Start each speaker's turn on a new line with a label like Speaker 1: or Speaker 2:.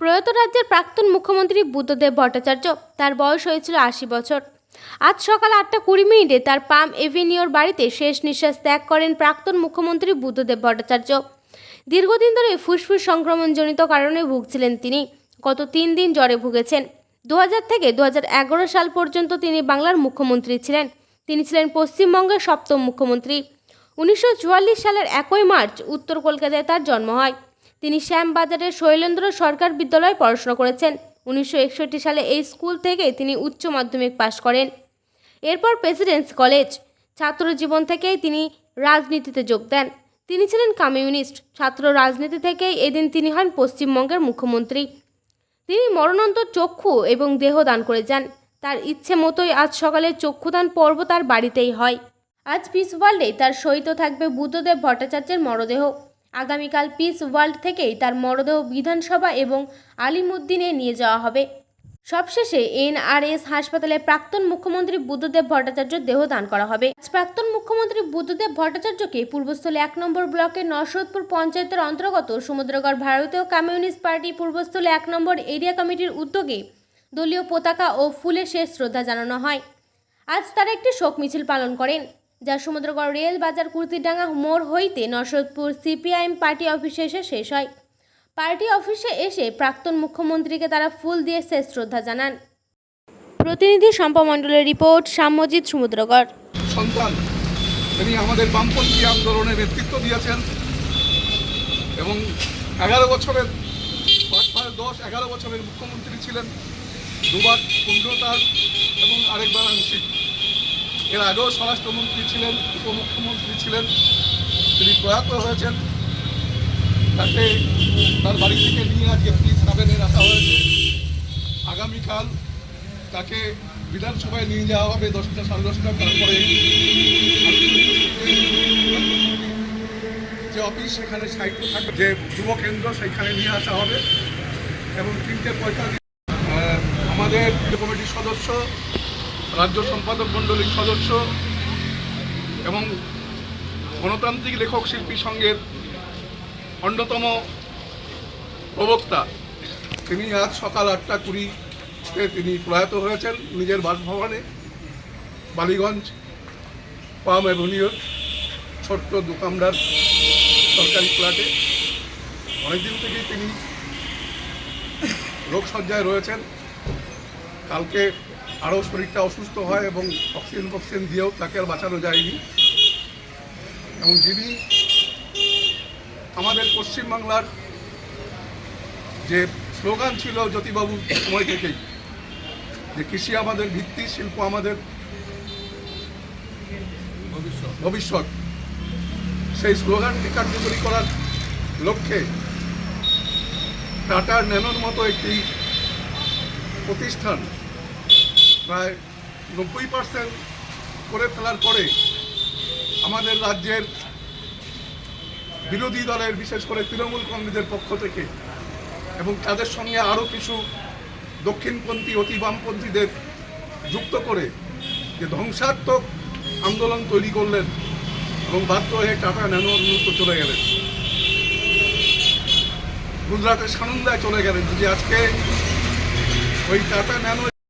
Speaker 1: প্রয়াত রাজ্যের প্রাক্তন মুখ্যমন্ত্রী বুদ্ধদেব ভট্টাচার্য, তার বয়স হয়েছিল আশি বছর। আজ সকাল আটটা কুড়ি মিনিটে তার পাম এভিনিউর বাড়িতে শেষ নিঃশ্বাস ত্যাগ করেন প্রাক্তন মুখ্যমন্ত্রী বুদ্ধদেব ভট্টাচার্য। দীর্ঘদিন ধরে ফুসফুস সংক্রমণজনিত কারণে ভুগছিলেন তিনি। গত তিন দিন জ্বরে ভুগেছেন। দু হাজার থেকে দু হাজার এগারো সাল পর্যন্ত তিনি বাংলার মুখ্যমন্ত্রী ছিলেন। তিনি ছিলেন পশ্চিমবঙ্গের সপ্তম মুখ্যমন্ত্রী। উনিশশো চুয়াল্লিশ সালের একই মার্চ উত্তর কলকাতায় তার জন্ম হয়। তিনি শ্যামবাজারের শৈলেন্দ্র সরকার বিদ্যালয়ে পড়াশোনা করেছেন। উনিশশো একষট্টি সালে এই স্কুল থেকে তিনি উচ্চ মাধ্যমিক পাশ করেন। এরপর প্রেসিডেন্স কলেজ। ছাত্র জীবন থেকেই তিনি রাজনীতিতে যোগ দেন। তিনি ছিলেন কমিউনিস্ট। ছাত্র রাজনীতি থেকেই এদিন তিনি হন পশ্চিমবঙ্গের মুখ্যমন্ত্রী। তিনি মরণান্তর চক্ষু এবং দেহ দান করে যান। তার ইচ্ছে মতোই আজ সকালে চক্ষুদান পর্ব তার বাড়িতেই হয়। আজ পিস ওয়ার্ল্ডে তার সহিত থাকবে বুদ্ধদেব ভট্টাচার্যের মরদেহ। আগামীকাল পিস ওয়ার্ল্ড থেকেই তার মরদেহ বিধানসভা এবং আলিমুদ্দিনে নিয়ে যাওয়া হবে। সবশেষে এনআরএস হাসপাতালে প্রাক্তন মুখ্যমন্ত্রী বুদ্ধদেব ভট্টাচার্য দেহ দান করা হবে। প্রাক্তন মুখ্যমন্ত্রী বুদ্ধদেব ভট্টাচার্যকে পূর্বস্থলী এক নম্বর ব্লকের নরসদপুর পঞ্চায়েতের অন্তর্গত সমুদ্রগড় ভারতীয় কমিউনিস্ট পার্টি পূর্বস্থলী এক নম্বর এরিয়া কমিটির উদ্যোগে দলীয় পতাকা ও ফুলে শেষ শ্রদ্ধা জানানো হয়। আজ তারা একটি শোক মিছিল পালন করেন। যা সমুদ্রগড় রেল বাজার কুর্তিডাঙ্গা মোড় হইতে নরসদপুর সিপিআইএম পার্টি অফিসে এসে শেষ হয়। পার্টি অফিসে এসে প্রাক্তন মুখ্যমন্ত্রীকে তারা ফুল দিয়ে শেষ শ্রদ্ধা জানান। প্রতিনিধি শম্পা মণ্ডলের রিপোর্ট সাম্যজিৎ সমুদ্রগড়।
Speaker 2: সন্তান, তিনি আমাদের বামপন্থী আন্দোলনে নেতৃত্ব দিয়েছেন এবং এগারো বছরের দশ, এগারো বছরের মুখ্যমন্ত্রী ছিলেন। দুবার পূর্ণতার এবং আরেকবার আংশিক। এর আগেও স্বরাষ্ট্রমন্ত্রী ছিলেন, উপমুখ্যমন্ত্রী ছিলেন, তিনি প্রয়াত হয়েছেন। তাকে তার বাড়ি থেকে নিয়ে আজকে পিস হাবেনে রাখা হয়েছে। আগামীকাল তাকে বিধানসভায় নিয়ে যাওয়া হবে দশটা সাড়ে দশটা, তারপরে যে অফিস সেখানে সাহিত্য থাকবে। যে যুব কেন্দ্র সেখানে নিয়ে আসা হবে এবং তিনটে পঁয়তাল্লিশ আমাদের কমিটির সদস্য রাজ্য সম্পাদক মণ্ডলীর সদস্য এবং গণতান্ত্রিক লেখক শিল্পী সংঘের অন্যতম প্রবক্তা। তিনি আজ সকাল আটটা কুড়িতে তিনি প্রয়াত হয়েছেন নিজের বাসভবনে, বালিগঞ্জ পাম অ্যাভিনিউর ছোট্ট দোকানদার সরকারি ফ্ল্যাটে। অনেকদিন থেকেই তিনি রোগসজ্জায় রয়েছেন। কালকে আরও শরীরটা অসুস্থ হয় এবং অক্সিজেন ফক্সিজেন দিয়েও তাকে আর বাঁচানো যায়নি। এবং যিনি আমাদের পশ্চিমবাংলার যে স্লোগান ছিল জ্যোতিবাবুর সময় থেকেই, যে কৃষি আমাদের ভিত্তি, শিল্প আমাদের ভবিষ্যৎ। সেই স্লোগানটি কার্যকরী করার লক্ষ্যে টাটা ন্যানোর মতো একটি প্রতিষ্ঠান প্রায় নব্বই পার্সেন্ট করে ফেলার পরে আমাদের রাজ্যের বিরোধী দলের, বিশেষ করে তৃণমূল কংগ্রেসের পক্ষ থেকে এবং তাদের সঙ্গে আরও কিছু দক্ষিণপন্থী, অতি বামপন্থীদের যুক্ত করে যে ধ্বংসাত্মক আন্দোলন তৈরি করলেন এবং বাধ্য হয়ে টাটা ন্যানো বিরুদ্ধে চলে গেলেন। গুজরাটের সানন্দায় চলে গেলেন। যদি আজকে ওই টাটা ন্যানো